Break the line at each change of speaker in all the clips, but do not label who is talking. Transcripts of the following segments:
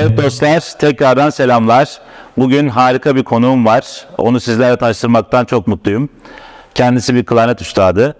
Evet dostlar tekrardan selamlar. Bugün harika bir konuğum var. Onu sizlerle tanıştırmaktan çok mutluyum. Kendisi bir klarnet üstadı.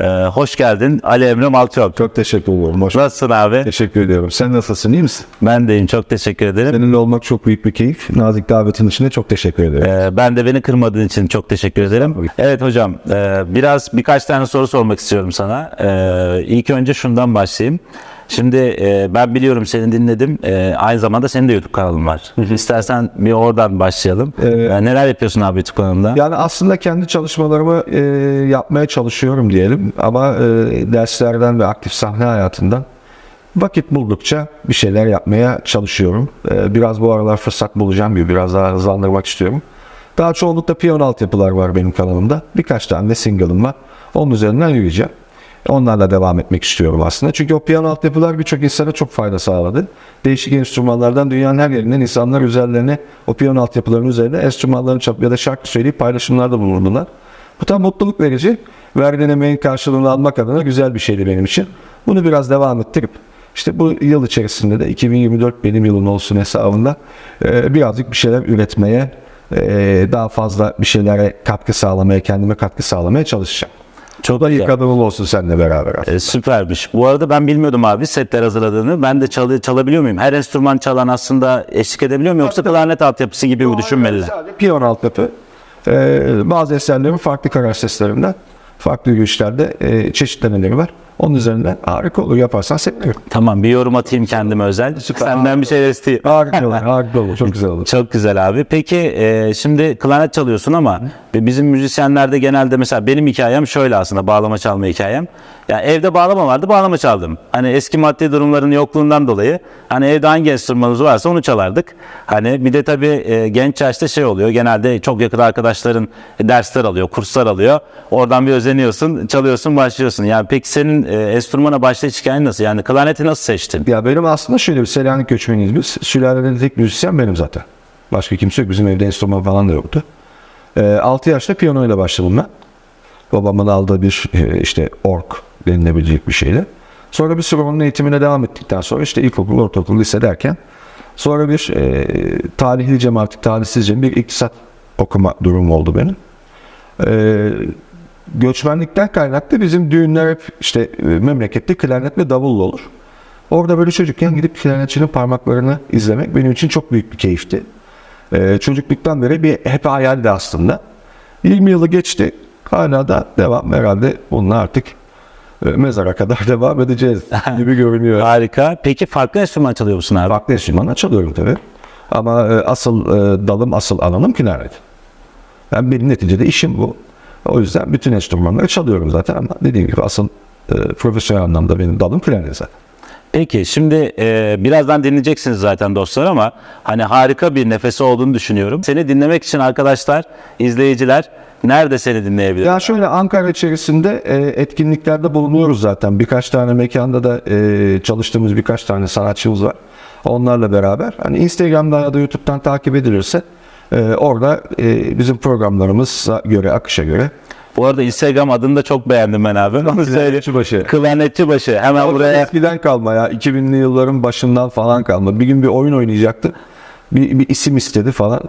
Ee, hoş geldin Ali Emre Malçok.
Çok teşekkür ederim. Hoş
Nasılsın abi?
Teşekkür ediyorum. Sen nasılsın? iyi misin?
Ben deyim çok teşekkür ederim.
Seninle olmak çok büyük bir keyif. Nazik davetin için de çok teşekkür ederim.
Ee, ben de beni kırmadığın için çok teşekkür ederim. Evet hocam e, biraz birkaç tane soru sormak istiyorum sana. Ee, ilk önce şundan başlayayım. Şimdi e, ben biliyorum seni dinledim. E, aynı zamanda senin de YouTube kanalın var. İstersen bir oradan başlayalım.
Ee,
E, neler yapıyorsun abi YouTube kanalında?
Yani aslında kendi çalışmalarımı e, yapmaya çalışıyorum diyelim. Ama e, derslerden ve aktif sahne hayatından vakit buldukça bir şeyler yapmaya çalışıyorum. E, biraz bu aralar fırsat bulacağım gibi biraz daha hızlandırmak istiyorum. Daha çoğunlukla piyano altyapılar var benim kanalımda. Birkaç tane de single'ım var. Onun üzerinden yürüyeceğim. Onlarla devam etmek istiyorum aslında. Çünkü o piyano altyapılar birçok insana çok fayda sağladı. Değişik enstrümanlardan dünyanın her yerinden insanlar üzerlerine o piyano altyapılarının üzerine enstrümanlarını çalıp ya da şarkı söyleyip paylaşımlarda bulundular. Bu tam mutluluk verici. Verdiğin emeğin karşılığını almak adına güzel bir şeydi benim için. Bunu biraz devam ettirip işte bu yıl içerisinde de 2024 benim yılım olsun hesabında e, birazcık bir şeyler üretmeye, e, daha fazla bir şeylere katkı sağlamaya, kendime katkı sağlamaya çalışacağım.
Çok
Da iyi kadınım olsun seninle beraber. aslında.
E, süpermiş. Bu arada ben bilmiyordum abi setler hazırladığını. Ben de çalı- çalabiliyor muyum? Her enstrüman çalan aslında eşlik edebiliyor mu? Yoksa klarnet altyapısı gibi mi düşünmeliler?
Sadece piyano altyapı. Ee, bazı eserlerin farklı karar seslerinden, farklı yürüyüşlerde e, çeşitlemeleri var. Onun üzerinden harika olur yaparsan sevinirim.
Tamam bir yorum atayım kendime özel. Senden bir şeyler isteyeyim.
Harika olur, harika olur. Çok güzel olur.
Çok güzel abi. Peki e, şimdi klarnet çalıyorsun ama bizim müzisyenlerde genelde mesela benim hikayem şöyle aslında bağlama çalma hikayem. Yani evde bağlama vardı bağlama çaldım. Hani eski maddi durumların yokluğundan dolayı hani evde hangi enstrümanımız varsa onu çalardık. Hani bir de tabii e, genç yaşta şey oluyor. Genelde çok yakın arkadaşların dersler alıyor, kurslar alıyor. Oradan bir özeniyorsun, çalıyorsun, başlıyorsun. Yani peki senin e, enstrümana başlayış hikayen nasıl? Yani klarneti nasıl seçtin?
Ya benim aslında şöyle bir Selanik göçmeniyiz biz. Sülalede tek müzisyen benim zaten. Başka kimse yok. Bizim evde enstrüman falan da yoktu. Ee, 6 yaşta piyanoyla başladım ben. Babamın aldığı bir e, işte org denilebilecek bir şeyle. Sonra bir süre onun eğitimine devam ettikten sonra işte ilkokul, ortaokul, lise derken sonra bir e, talihlice mi artık talihsizce bir iktisat okuma durumu oldu benim. E, göçmenlikten kaynaklı bizim düğünler hep işte e, memlekette klarnet ve davulla olur. Orada böyle çocukken gidip klarnetçinin parmaklarını izlemek benim için çok büyük bir keyifti. Ee, çocukluktan beri bir hep hayaldi aslında. 20 yılı geçti. Hala da devam herhalde bununla artık e, mezara kadar devam edeceğiz gibi görünüyor.
Harika. Peki farklı enstrüman çalıyor musun abi?
Farklı enstrümanlar çalıyorum tabii. Ama e, asıl e, dalım, asıl alanım klarnet. Ben benim neticede işim bu. O yüzden bütün enstrümanları çalıyorum zaten ama dediğim gibi asıl profesyonel anlamda benim dalım klarnet zaten.
Peki şimdi e, birazdan dinleyeceksiniz zaten dostlar ama hani harika bir nefesi olduğunu düşünüyorum. Seni dinlemek için arkadaşlar, izleyiciler nerede seni dinleyebilir?
Ya şöyle Ankara içerisinde e, etkinliklerde bulunuyoruz zaten. Birkaç tane mekanda da e, çalıştığımız birkaç tane sanatçımız var. Onlarla beraber. Hani Instagram'dan ya da YouTube'dan takip edilirse e, orada e, bizim programlarımıza göre, akışa göre
Bu arada Instagram adını da çok beğendim ben abi. Onu söyleyeyim.
Klarnetçibaşı.
Klarnetçibaşı. Hemen
Orada
buraya
eskiden kalma ya. 2000'li yılların başından falan kalma. Bir gün bir oyun oynayacaktı. Bir, bir isim istedi falan.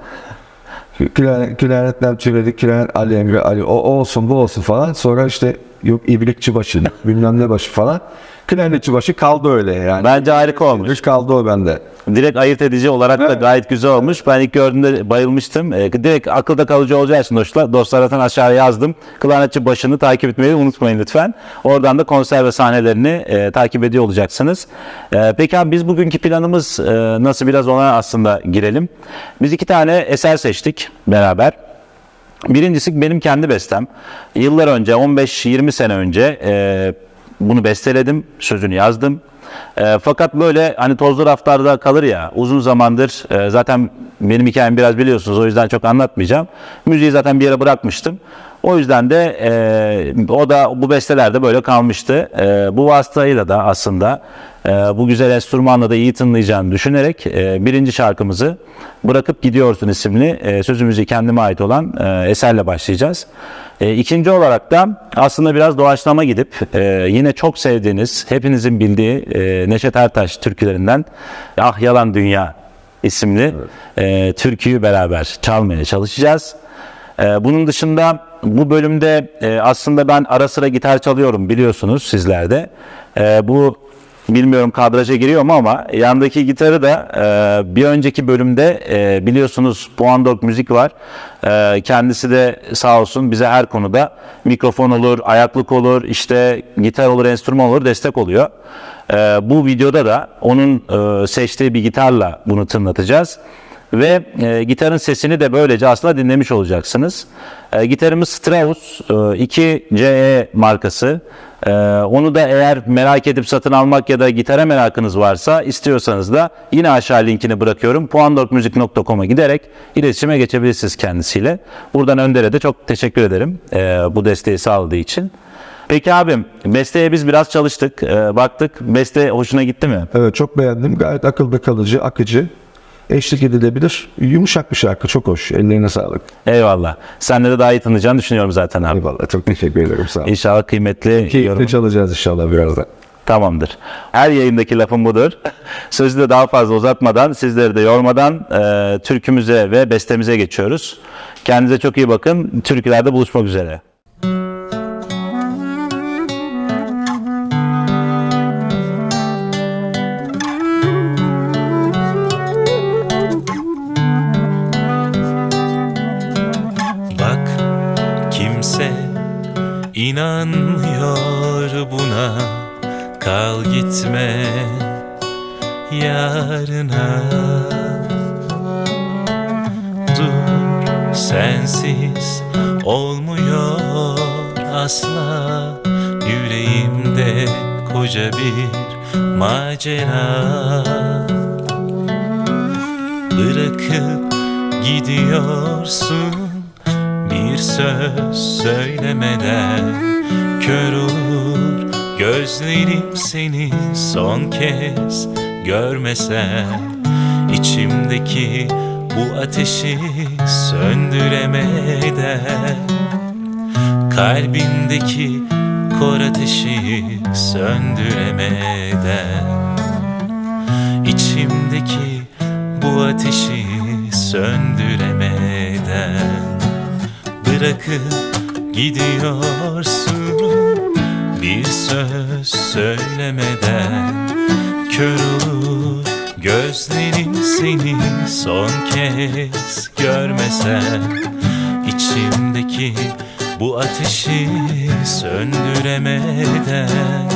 Klarnet- Klarnetten türedi. Klarnet Ali Emre Ali. O, o olsun bu olsun falan. Sonra işte yok ibrikçi başı bilmem ne başı falan. Klarnetçi başı kaldı öyle yani.
bence harika olmuş.
Hiç kaldı o bende.
Direkt ayırt edici olarak da
Evet.
gayet güzel olmuş. Ben ilk gördüğümde bayılmıştım. E, direkt akılda kalıcı olacağı için dostlar, dostlar zaten aşağıya yazdım. Klarnetçi başını takip etmeyi unutmayın lütfen. Oradan da konser ve sahnelerini e, takip ediyor olacaksınız. E, peki abi biz bugünkü planımız e, nasıl biraz ona aslında girelim. Biz iki tane eser seçtik beraber. Birincisi benim kendi bestem. Yıllar önce 15-20 sene önce e, bunu besteledim, sözünü yazdım. E, fakat böyle hani tozlu raflarda kalır ya uzun zamandır e, zaten benim hikayemi biraz biliyorsunuz o yüzden çok anlatmayacağım. Müziği zaten bir yere bırakmıştım. O yüzden de e, o da bu besteler de böyle kalmıştı. E, bu vasıtayla da aslında e, bu güzel enstrümanla da iyi tınlayacağını düşünerek e, birinci şarkımızı Bırakıp Gidiyorsun isimli e, sözümüzü kendime ait olan e, eserle başlayacağız. E, ikinci olarak da aslında biraz doğaçlama gidip e, yine çok sevdiğiniz, hepinizin bildiği e, Neşet Ertaş türkülerinden Ah Yalan Dünya
isimli e, türküyü beraber çalmaya çalışacağız. E, bunun dışında bu bölümde e, aslında ben ara sıra gitar çalıyorum biliyorsunuz sizler de. E, bu bilmiyorum kadraja giriyor mu ama yandaki gitarı da e, bir önceki bölümde e, biliyorsunuz Puandog Müzik var. E, kendisi de sağ olsun bize her konuda mikrofon olur, ayaklık olur, işte gitar olur, enstrüman olur destek oluyor. E, bu videoda da onun e, seçtiği bir gitarla bunu tınlatacağız. Ve e, gitarın sesini de böylece aslında dinlemiş olacaksınız. E, gitarımız Strauss e, 2CE markası. E, onu da eğer merak edip satın almak ya da gitara merakınız varsa istiyorsanız da yine aşağı linkini bırakıyorum. puandorkmusic.com'a giderek iletişime geçebilirsiniz kendisiyle. Buradan Önder'e de çok teşekkür ederim e, bu desteği sağladığı için. Peki abim, besteye biz biraz çalıştık, e, baktık. Beste hoşuna gitti mi?
Evet çok beğendim. Gayet akılda kalıcı, akıcı. Eşlik edilebilir. Yumuşak bir şarkı. Çok hoş. Ellerine sağlık.
Eyvallah. Senle de daha iyi tanıyacağını düşünüyorum zaten abi.
Eyvallah. Çok teşekkür ederim. Sağ olun.
İnşallah kıymetli.
Keyifle çalacağız inşallah birazdan.
Tamamdır. Her yayındaki lafım budur. Sözü de daha fazla uzatmadan, sizleri de yormadan e, türkümüze ve bestemize geçiyoruz. Kendinize çok iyi bakın. Türkülerde buluşmak üzere.
Gitme yarına. Dur sensiz olmuyor asla. Yüreğimde koca bir macera. Bırakıp gidiyorsun bir söz söylemeden Kör olur gözlerim seni son kez görmesem içimdeki bu ateşi söndüremeden Kalbimdeki kor ateşi söndüremeden İçimdeki bu ateşi söndüremeden Bırakıp gidiyorsun Bir söz söylemeden Kör olur gözlerim seni son kez görmesen. İçimdeki bu ateşi söndüremeden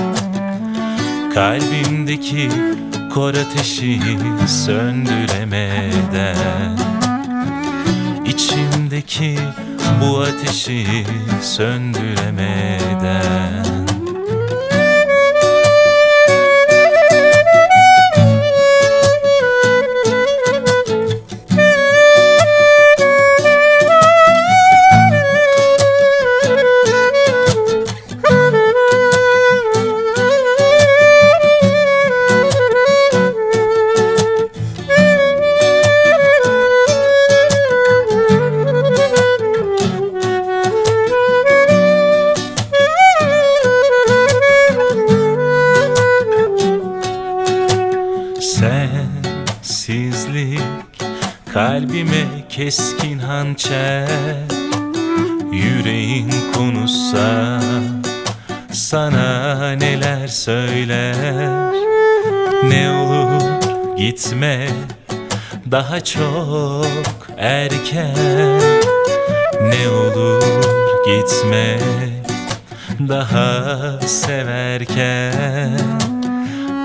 Kalbimdeki kor ateşi söndüremeden. İçimdeki bu ateşi söndüremeden Ne olur gitme. Daha çok erken. Ne olur gitme. Daha severken.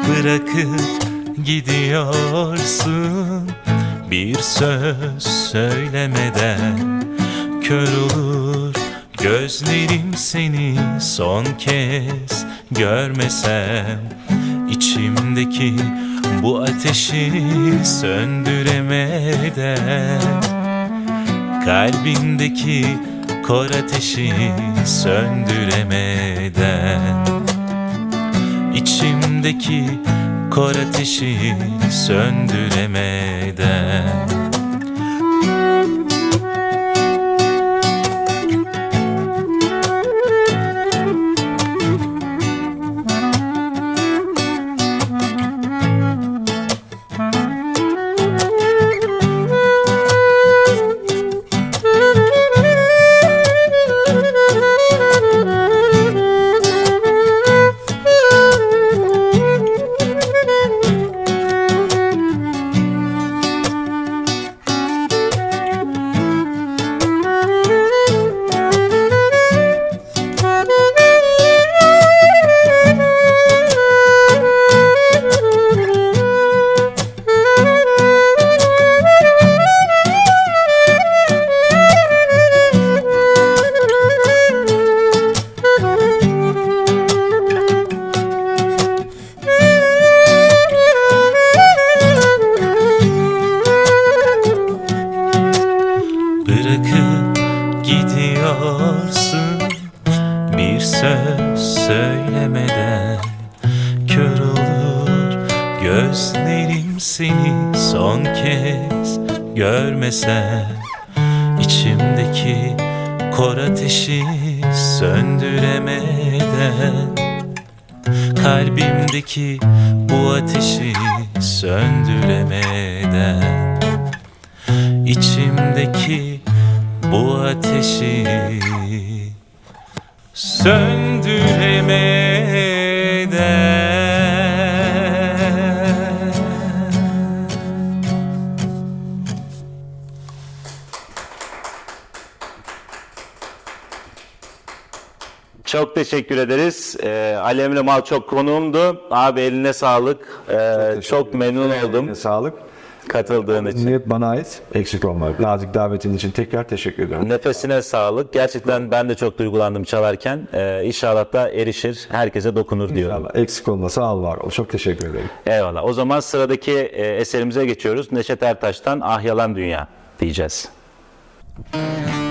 Bırakıp gidiyorsun. Bir söz söylemeden. Kör olur gözlerim seni son kez görmesem içimdeki bu ateşi söndüremeden Kalbindeki kor ateşi söndüremeden İçimdeki kor ateşi söndüremeden
Kalbimdeki bu ateşi söndüremeden İçimdeki bu ateşi söndüremeden
Çok teşekkür ederiz. Ee, Ali Emre Mal çok konuğumdu. Abi eline sağlık. Ee, çok, memnun oldum
Sağlık.
katıldığın için.
Niyet bana ait. Eksik olma. Nazik davetin için tekrar teşekkür ederim.
Nefesine sağlık. Gerçekten ben de çok duygulandım çalarken. Ee, inşallah da erişir, herkese dokunur diyorum.
İnşallah. Eksik olma. Sağ ol var ol. Çok teşekkür ederim.
Eyvallah. O zaman sıradaki e, eserimize geçiyoruz. Neşet Ertaş'tan Ah Yalan Dünya diyeceğiz.
Thank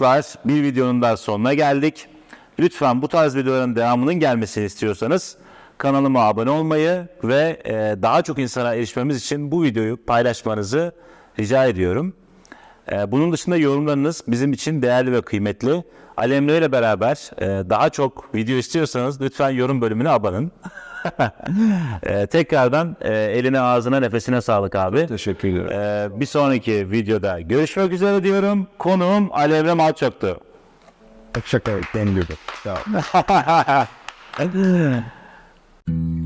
dostlar bir videonun daha sonuna geldik. Lütfen bu tarz videoların devamının gelmesini istiyorsanız kanalıma abone olmayı ve e, daha çok insana erişmemiz için bu videoyu paylaşmanızı rica ediyorum. E, bunun dışında yorumlarınız bizim için değerli ve kıymetli. Ali Emre ile beraber e, daha çok video istiyorsanız lütfen yorum bölümüne abanın. E, tekrardan e, eline ağzına nefesine sağlık abi.
Teşekkür ederim.
Ee, bir sonraki videoda görüşmek üzere diyorum. Konuğum Ali Emre Malçok'tu.
Benim gibi. Sağ ol.